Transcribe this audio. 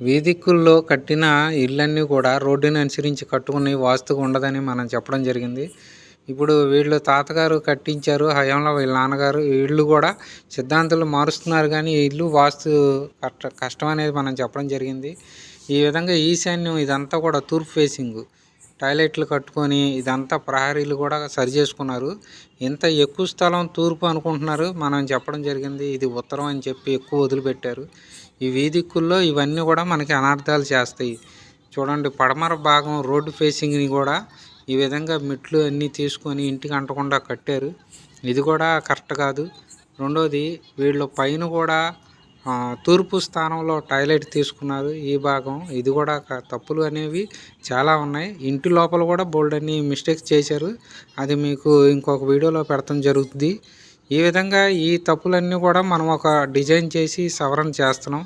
వీధిక్కుల్లో కట్టిన ఇళ్ళన్నీ కూడా రోడ్డుని అనుసరించి కట్టుకుని వాస్తుగా ఉండదని మనం చెప్పడం జరిగింది. ఇప్పుడు వీళ్ళు తాతగారు కట్టించారు హయాంలో వీళ్ళ నాన్నగారు వీళ్ళు ఇళ్ళు కూడా సిద్ధాంతాలు మారుస్తున్నారు కానీ ఇల్లు వాస్తు కష్ట కష్టం అనేది మనం చెప్పడం జరిగింది. ఈ విధంగా ఈశాన్యం ఇదంతా కూడా తూర్పు ఫేసింగ్ టాయిలెట్లు కట్టుకొని ఇదంతా ప్రహరీలు కూడా సరి చేసుకున్నారు. ఇంత ఎక్కువ స్థలం తూర్పు అనుకుంటున్నారు. మనం చెప్పడం జరిగింది ఇది ఉత్తరం అని చెప్పి ఎక్కువ వదిలిపెట్టారు. ఈ వీధిక్కుల్లో ఇవన్నీ కూడా మనకి అనర్థాలు చేస్తాయి. చూడండి పడమర భాగం రోడ్డు ఫేసింగ్ని కూడా ఈ విధంగా మెట్లు అన్నీ తీసుకొని ఇంటికి అంటకుండా కట్టారు. ఇది కూడా కరెక్ట్ కాదు. రెండోది వీళ్ళు పైన కూడా తూర్పు స్థానంలో టాయిలెట్ తీసుకున్నారు ఈ భాగం. ఇది కూడా తప్పులు అనేవి చాలా ఉన్నాయి. ఇంటి లోపల కూడా బోల్డ్ అన్ని మిస్టేక్స్ చేశారు. అది మీకు ఇంకొక వీడియోలో పెడతాం జరుగుతుంది ఈ విధంగా ఈ తప్పులన్నీ కూడా మనం ఒక డిజైన్ చేసి సవరణ చేస్తున్నాం.